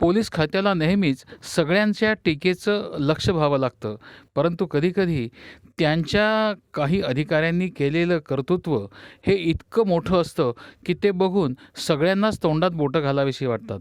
Police खात्याला नेहमीच सगळ्यांच्या टीकेचं लक्ष व्हावं लागतं. परंतु कधीकधी त्यांच्या काही अधिकाऱ्यांनी केलेलं कर्तृत्व हे इतकं मोठं असतं की ते बघून सगळ्यांनाच तोंडात बोटं घालावीशी वाटतात.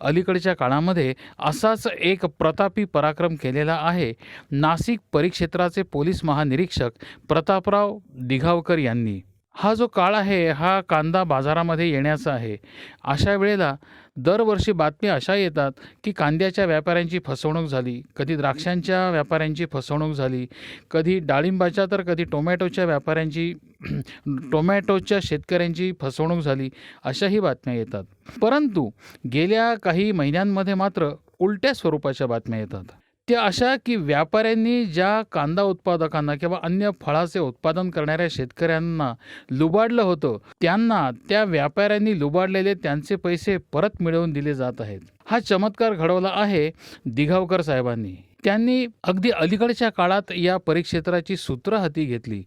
अलीकडच्या काळामध्ये असाच एक प्रतापी पराक्रम केलेला आहे. नाशिक परिक्षेत्राचे पोलीस महानिरीक्षक प्रतापराव दिघावकर यांनी. हा जो काळ आहे हा कांदा बाजारामध्ये येण्याचा आहे. अशा वेळेला दरवर्षी बातम्या अशा येतात की कांद्याच्या व्यापाऱ्यांची फसवणूक झाली कधी द्राक्षांच्या व्यापाऱ्यांची फसवणूक झाली कधी डाळिंबाच्या तर कधी टोमॅटोच्या व्यापाऱ्यांची टोमॅटोच्या शेतकऱ्यांची फसवणूक झाली अशाही बातम्या येतात. परंतु गेल्या काही महिन्यांमध्ये मात्र उलट्या स्वरूपाच्या बातम्या येतात. त्या अशा की व्यापाऱ्यांनी ज्या कांदा उत्पादकांना किंवा अन्य फळाचे उत्पादन करणाऱ्या शेतकऱ्यांना लुबाडलं होतं त्यांना त्या व्यापाऱ्यांनी लुबाडलेले त्यांचे पैसे परत मिळवून दिले जात आहेत. हा चमत्कार घडवला आहे दिघावकर साहेबांनी. त्यांनी अगदी अलीकडच्या काळात या परिक्षेत्राची सूत्र हाती घेतली.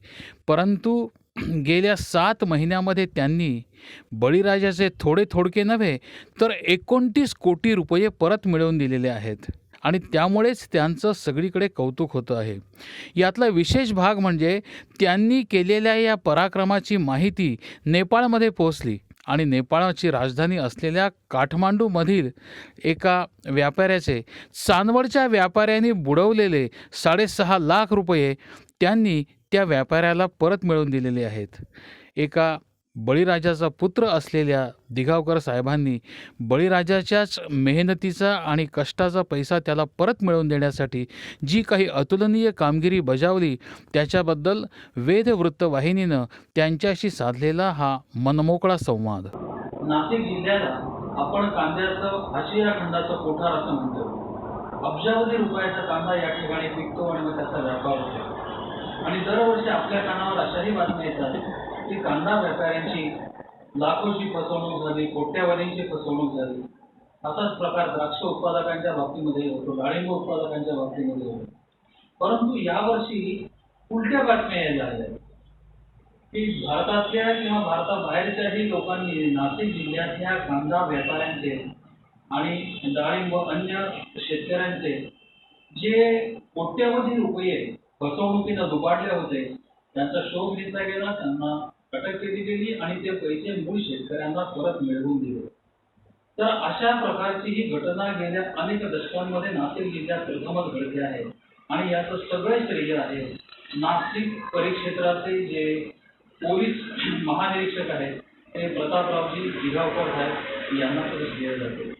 परंतु गेल्या सात महिन्यामध्ये त्यांनी बळीराजाचे थोडे थोडके नव्हे तर एकोणतीस कोटी रुपये परत मिळवून दिलेले आहेत. आणि त्यामुळेच त्यांचं सगळीकडे कौतुक होतं आहे. यातला विशेष भाग म्हणजे त्यांनी केलेल्या या पराक्रमाची माहिती नेपाळमध्ये पोहोचली आणि नेपाळची राजधानी असलेल्या काठमांडूमधील एका व्यापाऱ्याचे चांदवडच्या व्यापाऱ्यांनी बुडवलेले साडेसहा लाख रुपये त्यांनी त्या व्यापाऱ्याला परत मिळवून दिलेले आहेत. एका बळीराजाचा पुत्र असलेल्या दिगावकर साहेबांनी बळीराजाच्याच मेहनतीचा आणि कष्टाचा पैसा त्याला परत मिळवून देण्यासाठी जी काही अतुलनीय कामगिरी बजावली त्याच्याबद्दल वेदवृत्त वाहिनीनं त्यांच्याशी साधलेला हा मनमोकळा संवाद. नाशिक जिल्ह्याला आपण कांद्याचं आशिया खंडाचं कोठार असं म्हणतो. अब्जावधी रुपयाचा कांदा या ठिकाणी पिकतो आणि मग त्याचा व्यापार होतो. आणि दरवर्षी आपल्या कानावर अशाही बातम्या येतात की कांदा व्यापाऱ्यांची लाखोची फसवणूक झाली कोट्यावधींची फसवणूक झाली. असाच प्रकार द्राक्ष उत्पादकांच्या बाबतीमध्ये होतो डाळिंब उत्पादकांच्या बाबतीमध्ये होतो. परंतु यावर्षी उलट्या बातम्या यायला लागल्या. की भारतातल्या किंवा भारताबाहेरच्याही लोकांनी नाशिक जिल्ह्यातल्या कांदा व्यापाऱ्यांचे आणि डाळिंब अन्य शेतकऱ्यांचे जे कोट्यवधी रुपये फसवणुकीनं दुबाडले होते त्यांचा शोध घेतला गेला त्यांना अटक केली गेली आणि ते पैसे मूळ शेतकऱ्यांना परत मिळवून दिले. तर अशा प्रकारची ही घटना गेल्या अनेक दशकांमध्ये नाशिक जिल्ह्यात प्रथमच घडते आहे. आणि याचं सगळं श्रेय आहे नाशिक परिक्षेत्राचे जे पोलीस महानिरीक्षक आहेत ते प्रतापरावजी दिगावकर साहेब यांना तर श्रेय जाते.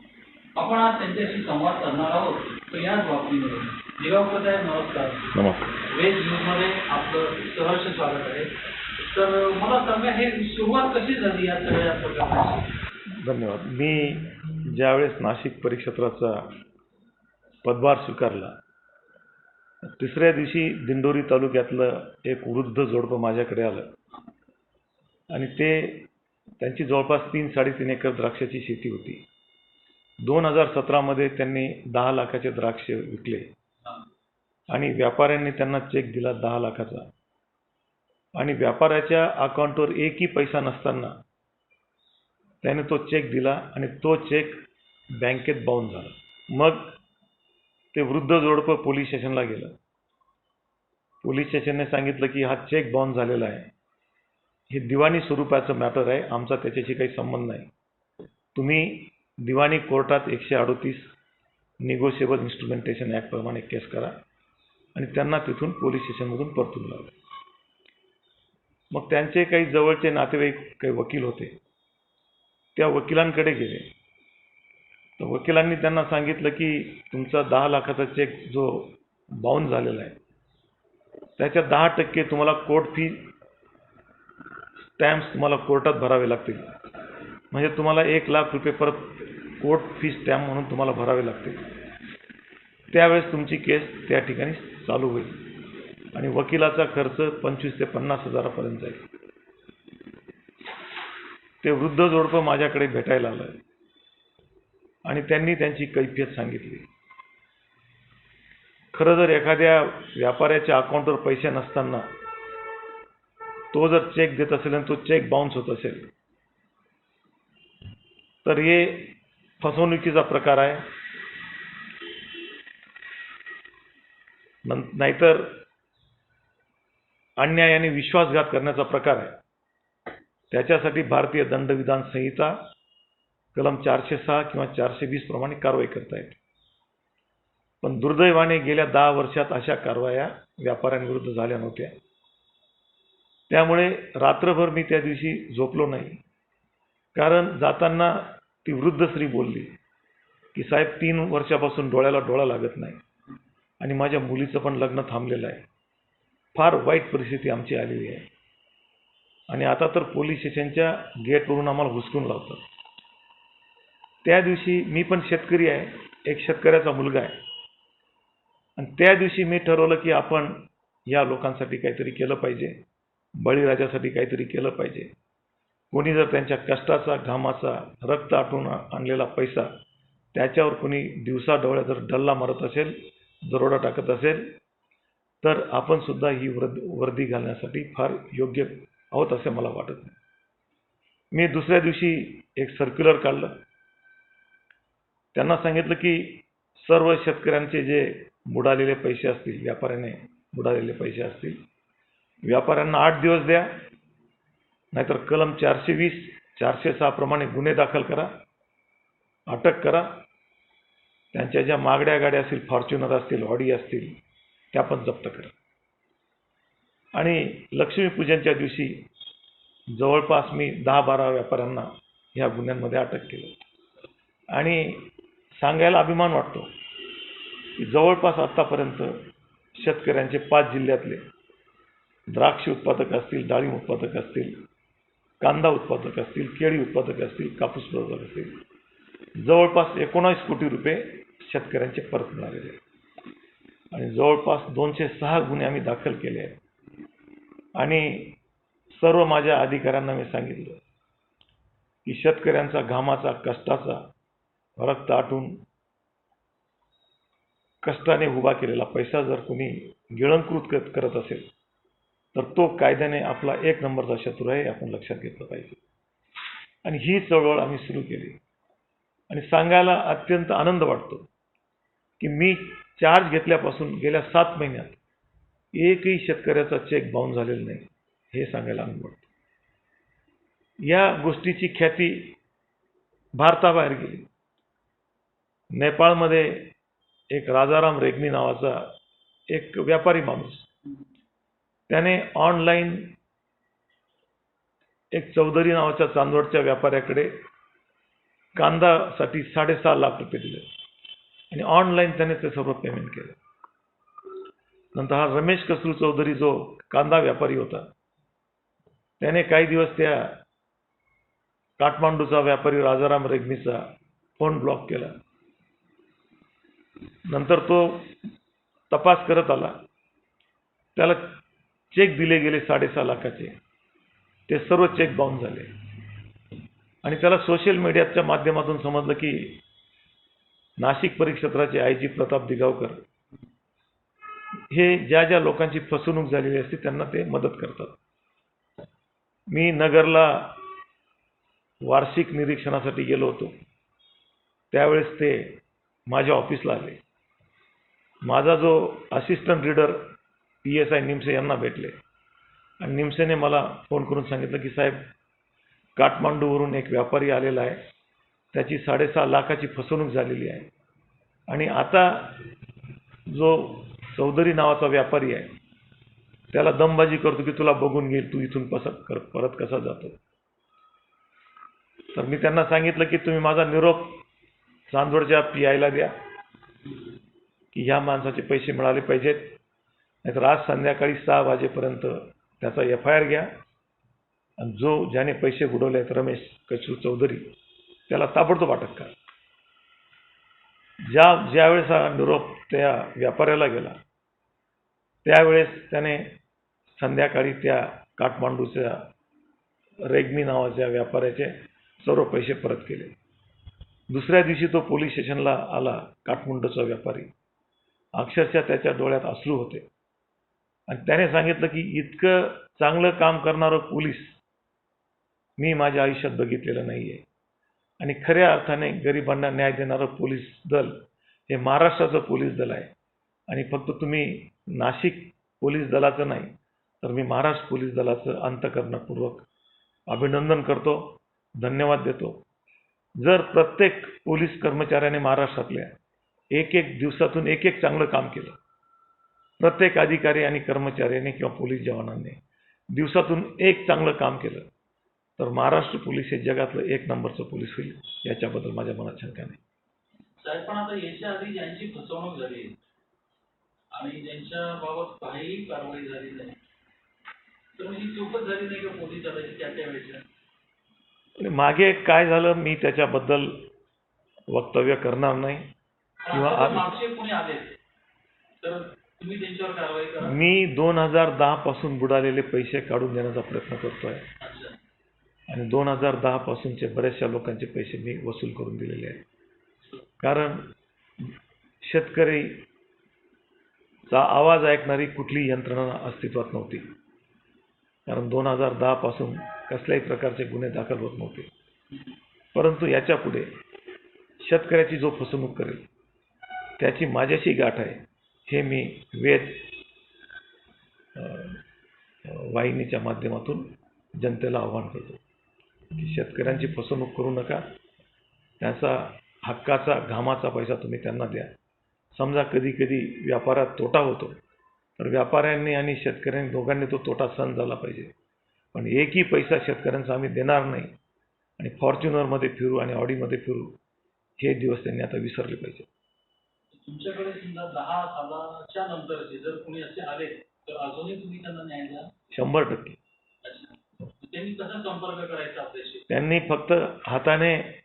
आपण आज त्यांच्याशी संवाद साधणार आहोत तर याच बाबतीमध्ये दिगावकर साहेब नमस्कार. नमस्कार. वेज न्यूजमध्ये आपलं सहर्ष स्वागत आहे. तर मला सांगा हे सुरुवात कशी झाली या सगळ्या प्रकरणाची? धन्यवाद. मी ज्यावेळेस नाशिक परिक्षेत्राचा पदभार स्वीकारला तिसऱ्या दिवशी दिंडोरी तालुक्यातलं एक वृद्ध जोडपं माझ्याकडे आलं. आणि ते त्यांची जवळपास तीन साडेतीन एकर द्राक्षाची शेती होती. दोन हजार सतरामध्ये त्यांनी दहा लाखाचे द्राक्ष विकले. आणि व्यापाऱ्यांनी त्यांना चेक दिला दहा लाखाचा. आणि व्यापाऱ्याच्या अकाउंटवर एकही पैसा नसताना त्याने तो चेक दिला आणि तो चेक बँकेत बाउन झाला. मग ते वृद्ध जोडपं पोलीस स्टेशनला गेलं. पोलीस स्टेशनने सांगितलं की हा चेक बाउन झालेला आहे. हे दिवाणी स्वरूपाचं मॅटर आहे. आमचा त्याच्याशी काही संबंध नाही. तुम्ही दिवाणी कोर्टात एकशे अडोतीस निगोशिएबल इन्स्ट्रुमेंटेशन ॲक्टप्रमाणे केस करा आणि त्यांना तिथून पोलीस स्टेशनमधून परतून लावा. मग त्यांचे काही जवळचे नातेवाईक काही वकील होते. त्या वकिलांकडे गेले. तर वकिलांनी त्यांना सांगितलं की तुमचा दहा लाखाचा चेक जो बाउन झालेला आहे त्याच्या दहा टक्के तुम्हाला कोर्ट फी स्टॅम्प्स तुम्हाला कोर्टात भरावे लागतील. म्हणजे तुम्हाला एक लाख रुपये परत कोर्ट फी स्टॅम्प म्हणून तुम्हाला भरावे लागतील. त्यावेळेस तुमची केस त्या ठिकाणी चालू होईल. आणि वकिलाचा खर्च पंचवीस ते पन्नास हजारापर्यंत जाईल. ते वृद्ध जोडपं माझ्याकडे भेटायला आलं आणि त्यांनी त्यांची कैफियत सांगितली. खरं जर एखाद्या व्यापाऱ्याच्या अकाउंटवर पैसे नसताना तो जर चेक देत असेल आणि तो चेक बाउन्स होत असेल तर हे फसवणुकीचा प्रकार आहे. नाहीतर अन्याय आणि विश्वासघात करण्याचा प्रकार आहे. त्याच्यासाठी भारतीय दंडविधान संहिता कलम चारशे सहा किंवा चारशे वीस प्रमाणे कारवाई करता येते. पण दुर्दैवाने गेल्या दहा वर्षात अशा कारवाया व्यापाऱ्यांविरुद्ध झाल्या नव्हत्या. त्यामुळे रात्रभर मी त्या दिवशी झोपलो नाही. कारण जाताना ती वृद्ध स्त्री बोलली की साहेब तीन वर्षापासून डोळ्याला डोळा लागत नाही आणि माझ्या मुलीचं पण लग्न थांबलेलं आहे. फार वाईट परिस्थिती आमची आलेली आहे. आणि आता तर पोलीस स्टेशनच्या गेटवरून आम्हाला हुसकून लावतात. त्या दिवशी मी पण शेतकरी आहे एक शेतकऱ्याचा मुलगा आहे. आणि त्या दिवशी मी ठरवलं की आपण या लोकांसाठी काहीतरी केलं पाहिजे बळीराजासाठी काहीतरी केलं पाहिजे. कोणी जर त्यांच्या कष्टाचा घामाचा रक्त आटून आणलेला पैसा त्याच्यावर कोणी दिवसा डोळ्या जर डल्ला मारत असेल दरोडा टाकत असेल तर आपण सुद्धा ही वर्द वर्दी घालण्यासाठी फार योग्य आहोत असे मला वाटत नाही. मी दुसऱ्या दिवशी एक सर्क्युलर काढलं. त्यांना सांगितलं की सर्व शेतकऱ्यांचे जे बुडालेले पैसे असतील व्यापाऱ्याने बुडालेले पैसे असतील व्यापाऱ्यांना आठ दिवस द्या नाहीतर कलम चारशे वीस चारशे सहाप्रमाणे गुन्हे दाखल करा अटक करा. त्यांच्या ज्या मागड्या गाड्या असतील फॉर्च्युनर असतील ऑडी असतील त्या पण जप्त करा. आणि लक्ष्मीपूजनच्या दिवशी जवळपास मी दहा बारा व्यापाऱ्यांना ह्या गुन्ह्यांमध्ये अटक केलं आणि सांगायला अभिमान वाटतो की जवळपास आत्तापर्यंत शेतकऱ्यांचे पाच जिल्ह्यातले द्राक्ष उत्पादक असतील डाळिंब उत्पादक असतील कांदा उत्पादक असतील केळी उत्पादक असतील कापूस उत्पादक असतील जवळपास एकोणावीस कोटी रुपये शेतकऱ्यांचे परत मिळालेले आहेत. आणि जवळपास दोनशे सहा गुन्हे आम्ही दाखल केले आहेत. आणि सर्व माझ्या अधिकाऱ्यांना मी सांगितलं की शेतकऱ्यांचा घामाचा कष्टाचा रक्त आटून कष्टाने उभा केलेला पैसा जर कोणी गिळंकृत करत असेल तर तो कायद्याने आपला एक नंबरचा शत्रू आहे आपण लक्षात घेतलं पाहिजे. आणि ही चळवळ आम्ही सुरू केली. आणि सांगायला अत्यंत आनंद वाटतो की मी चार्ज घेतल्यापासून गेल्या सात महिन्यात एकही शेतकऱ्याचा चेक बाउन्स झालेला नाही. हे सांगायला आनंद या गोष्टीची ख्याती भारताबाहेर गेली. नेपाळमध्ये एक राजाराम रेग्मी नावाचा एक व्यापारी माणूस त्याने ऑनलाईन एक चौधरी नावाच्या चांदवडच्या व्यापाऱ्याकडे कांदासाठी साडेसहा लाख रुपये दिले. आणि ऑनलाईन त्याने ते सर्व पेमेंट केलं. नंतर हा रमेश कसरू चौधरी जो कांदा व्यापारी होता त्याने काही दिवस त्या काठमांडूचा व्यापारी राजाराम रेग्मीचा फोन ब्लॉक केला. नंतर तो तपास करत आला. त्याला चेक दिले गेले साडेसहा लाखाचे. ते सर्व चेक बाउन्स झाले. आणि त्याला सोशल मीडियाच्या माध्यमातून समजलं की नाशिक परिक्षेत्राचे आय जी प्रताप दिगावकर हे ज्या ज्या लोकांची फसवणूक झालेली असते त्यांना ते मदत करतात. मी नगरला वार्षिक निरीक्षणासाठी गेलो होतो. त्यावेळेस ते माझ्या ऑफिसला आले. माझा जो assistant reader P S I Nimse यांना भेटले. आणि निमसेने मला फोन करून सांगितलं की साहेब काठमांडूवरून एक व्यापारी आलेला आहे. त्याची साडेसहा लाखाची फसवणूक झालेली आहे. आणि आता जो चौधरी नावाचा व्यापारी आहे त्याला दमबाजी करतो की तुला बघून घेईल तू इथून कसा कर परत कसा जातो. तर मी त्यांना सांगितलं की तुम्ही माझा निरोप चांदवडच्या पी आयला द्या की ह्या माणसाचे पैसे मिळाले पाहिजेत. नाहीतर आज संध्याकाळी सहा वाजेपर्यंत त्याचा एफ आय आर घ्या. आणि जो ज्याने पैसे बुडवले आहेत रमेश कचू चौधरी त्याला ताबडतोब अटक करा. ज्या ज्यावेळेस हा निरोप त्या व्यापाऱ्याला गेला त्यावेळेस त्याने संध्याकाळी त्या काठमांडूच्या रेग्मी नावाच्या व्यापाऱ्याचे सर्व पैसे परत केले. दुसऱ्या दिवशी तो पोलीस स्टेशनला आला काठमांडूचा व्यापारी. अक्षरशः त्याच्या डोळ्यात अश्रू होते. आणि त्याने सांगितलं की इतकं चांगलं काम करणारं पोलीस मी माझ्या आयुष्यात बघितलेलं नाही आहे आणि खऱ्या अर्थाने गरिबांना न्याय देणारं पोलीस दल हे महाराष्ट्राचं पोलीस दल आहे. आणि फक्त तुम्ही नाशिक पोलीस दलाचं नाही तर मी महाराष्ट्र पोलीस दलाचं अंतकरणपूर्वक अभिनंदन करतो धन्यवाद देतो. जर प्रत्येक पोलीस कर्मचाऱ्याने महाराष्ट्रातल्या एक एक दिवसातून एक एक चांगलं काम केलं प्रत्येक अधिकारी आणि कर्मचाऱ्याने किंवा पोलीस जवानांनी दिवसातून एक चांगलं काम केलं तर महाराष्ट्र पोलीस हे जगातलं एक नंबरचं पोलीस होईल याच्याबद्दल माझ्या मनात शंका नाही. साहेब पण आता याच्या आधी ज्यांची फसवणूक झाली आणि ज्यांच्या बाबत काहीही कारवाई झाली नाही तर ही चूकच झाली नाही का पोलीस दलाची त्या त्या वेळेच्या? आणि मागे काय झालं मी त्याच्याबद्दल वक्तव्य करणार नाही. किंवा आले तर मी दोन हजार दहा पासून बुडालेले पैसे काढून देण्याचा प्रयत्न करतोय. आणि दोन हजार दहा पासूनचे बऱ्याचशा लोकांचे पैसे मी वसूल करून दिलेले आहेत. कारण शेतकरीचा आवाज ऐकणारी कुठलीही यंत्रणा अस्तित्वात नव्हती. कारण दोन हजार दहापासून कसल्याही प्रकारचे गुन्हे दाखल होत नव्हते. परंतु याच्यापुढे शेतकऱ्याची जो फसवणूक करेल त्याची माझ्याशी गाठ आहे हे मी वेद वाहिनीच्या माध्यमातून जनतेला आव्हान करतो. की शेतकऱ्यांची फसवणूक करू नका. त्याचा हक्काचा घामाचा पैसा तुम्ही त्यांना द्या. समजा कधी कधी व्यापारात तोटा होतो. तर व्यापाऱ्यांनी आणि शेतकऱ्यांनी दोघांनी तो तोटा सहन झाला पाहिजे. पण एकही पैसा शेतकऱ्यांचा आम्ही देणार नाही. आणि फॉर्च्युनरमध्ये फिरू आणि ऑडीमध्ये फिरू हे दिवस त्यांनी आता विसरले पाहिजे. तुमच्याकडे समजा दहा सालाच्या नंतरचे जर कोणी असे आले तर अजूनही तुम्ही त्यांना न्याय द्या शंभर टक्के. त्यांनी कसा संपर्क करायचा आपल्याशी? त्यांनी फक्त हाताने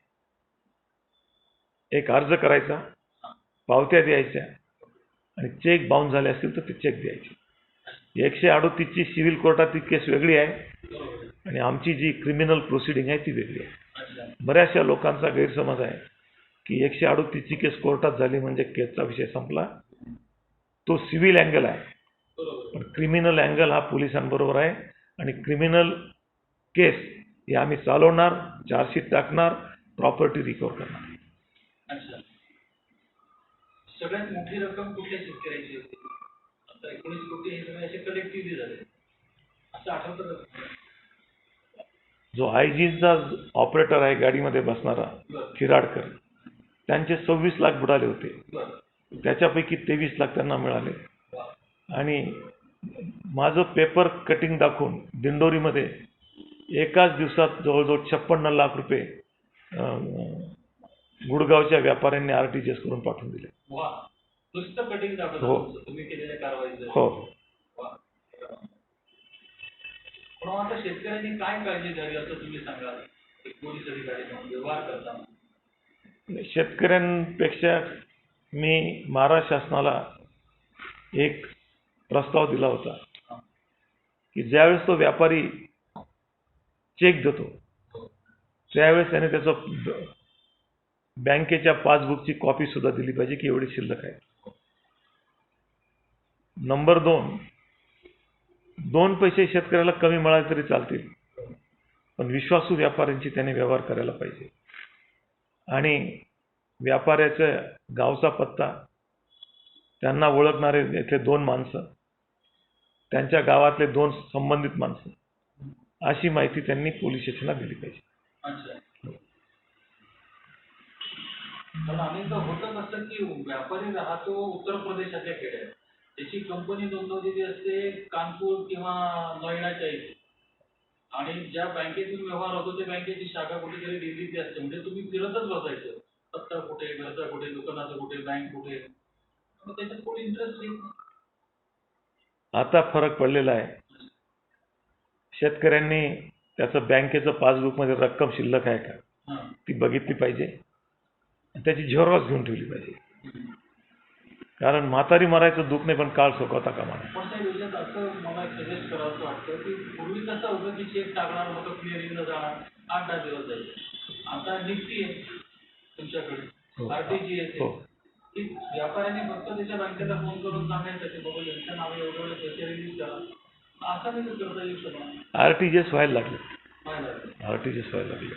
एक अर्ज करायचा पावत्या द्यायच्या आणि चेक बाउन्स झाले असतील तर ते चेक द्यायचे. एकशे अडोतीसची सिव्हिल कोर्टात ती केस वेगळी आहे. आणि आमची जी क्रिमिनल प्रोसिडिंग आहे ती वेगळी आहे. बऱ्याचशा लोकांचा गैरसमज आहे की एकशे अडोतीसची केस कोर्टात झाली म्हणजे केसचा विषय संपला. तो सिव्हिल अँगल आहे. पण क्रिमिनल अँगल हा पोलिसांबरोबर आहे आणि क्रिमिनल केस ही आम्ही चालवणार चार्जशीट टाकणार प्रॉपर्टी रिकवर करणार. सगळ्यात मोठी रक्कम कुठल्या शेतकऱ्याची होती? आता एकोणीस कोटी हे सगळे असे कलेक्टिव्हली झाले. असं आठवतं का तुम्हाला? जो आय जीचा ऑपरेटर आहे गाडीमध्ये बसणारा खिराडकर त्यांचे सव्वीस लाख बुडाले होते. त्याच्यापैकी तेवीस लाख त्यांना मिळाले. आणि माझं पेपर कटिंग दाखवून दिंडोरीमध्ये एकाच दिवसात जवळजवळ छप्पन्न लाख रुपये गुडगावच्या व्यापाऱ्यांनी आर टी जी एस करून पाठवून दिले. हो. हो. वा. पण मग आता शेतकऱ्यांनी काय काळजी घ्यावी असं तुम्ही सांगाल? एक पोलीस अधिकारी म्हणून व्यवहार करताना. शेतकऱ्यांपेक्षा मी महाराष्ट्र शासनाला एक प्रस्ताव दिला होता. की ज्यावेळेस तो व्यापारी चेक देतो. त्यावेळेस त्याने त्याचं बँकेच्या पासबुकची कॉपी सुद्धा दिली पाहिजे की एवढी शिल्लक आहे. नंबर दोन दोन पैसे शेतकऱ्याला कमी मिळाले तरी चालतील पण विश्वासू व्यापाऱ्यांची त्याने व्यवहार करायला पाहिजे. आणि व्यापाऱ्याचा गावचा पत्ता त्यांना ओळखणारे इथले दोन माणसं त्यांच्या गावातले दोन संबंधित माणसं अशी माहिती त्यांनी पोलीस स्टेशनला दिली पाहिजे. होतं कसं की व्यापारी राहतो उत्तर प्रदेशातल्या खेड्यात. त्याची कंपनी नोंदवलेली असते कानपूर किंवा नोएडाच्या इथे. आणि ज्या बँकेतून व्यवहार होतो त्या बँकेची शाखा कुठेतरी दिल्लीत असते. म्हणजे तुम्ही फिरतच बसायचं. पत्ता कुठे घरचा कुठे दुकानाचं कुठे बँक कुठे. त्याच्यात कोणी इंटरेस्ट नाही. आता फरक पडलेला आहे. शेतकऱ्यांनी त्याचं बँकेचं पासबुकमध्ये रक्कम शिल्लक आहे का. ती बघितली पाहिजे. त्याची झेरॉक्स घेऊन ठेवली पाहिजे. कारण म्हातारी मरायचं दुःख नाही पण काळ सोकवता मला की तुमच्याकडे. हो. हो. व्यापाऱ्यांनी फक्त त्याच्या बँकेला फोन करून सांगायचं की बाबा यांच्या नावे एवढे एवढे पैसे रिलीज करा. असं नाही करता येऊ शकणार आर टी जी एस व्हायला लागले. व्हायला लागलं. आर टी जी एस व्हायला लागले.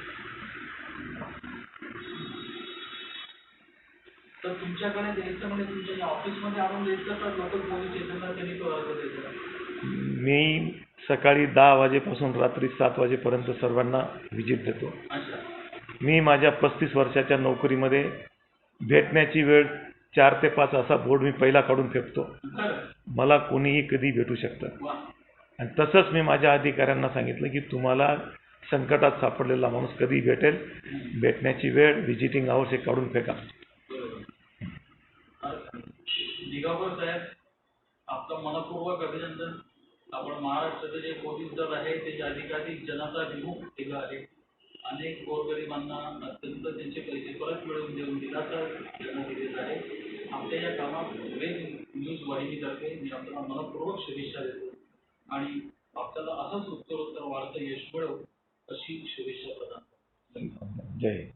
तर तुमच्याकडे द्यायचं म्हणजे तुमच्या या ऑफिसमध्ये आणून द्यायचं का लोकल पोलीस स्टेशनला त्यांनी तो अर्ज द्यायचा मी सकाळी दहा वाजेपासून रात्री सात वाजेपर्यंत सर्वांना व्हिजिट देतो. मी माझ्या पस्तीस वर्षाच्या नोकरीमध्ये भेटण्याची वेळ चार ते पाच असा बोर्ड मी पहिला काढून फेकतो. मला कोणीही कधी भेटू शकतं. आणि तसंच मी माझ्या अधिकाऱ्यांना सांगितलं की तुम्हाला संकटात सापडलेला माणूस कधी भेटेल? भेटण्याची वेळ व्हिजिटिंग आवर्स हे काढून फेका. दिगावर साहेब आपलं मनपूर्वक अभिनंदन. आपण महाराष्ट्राचे जे पोलीस दल आहे ते अधिकाधिक जनता विमुख केलं आहे अनेक गोरगरिबांना अत्यंत त्यांचे पैसे परत मिळवून देऊन दिलासा त्यांना दिलेला आहे. आपल्या या कामात वेग न्यूज वाहिनीतर्फे मी आपल्याला मनपूर्वक शुभेच्छा देतो. आणि आपल्याला असंच उत्तरोत्तर वाढतं यश मिळव अशी शुभेच्छा प्रदान जय.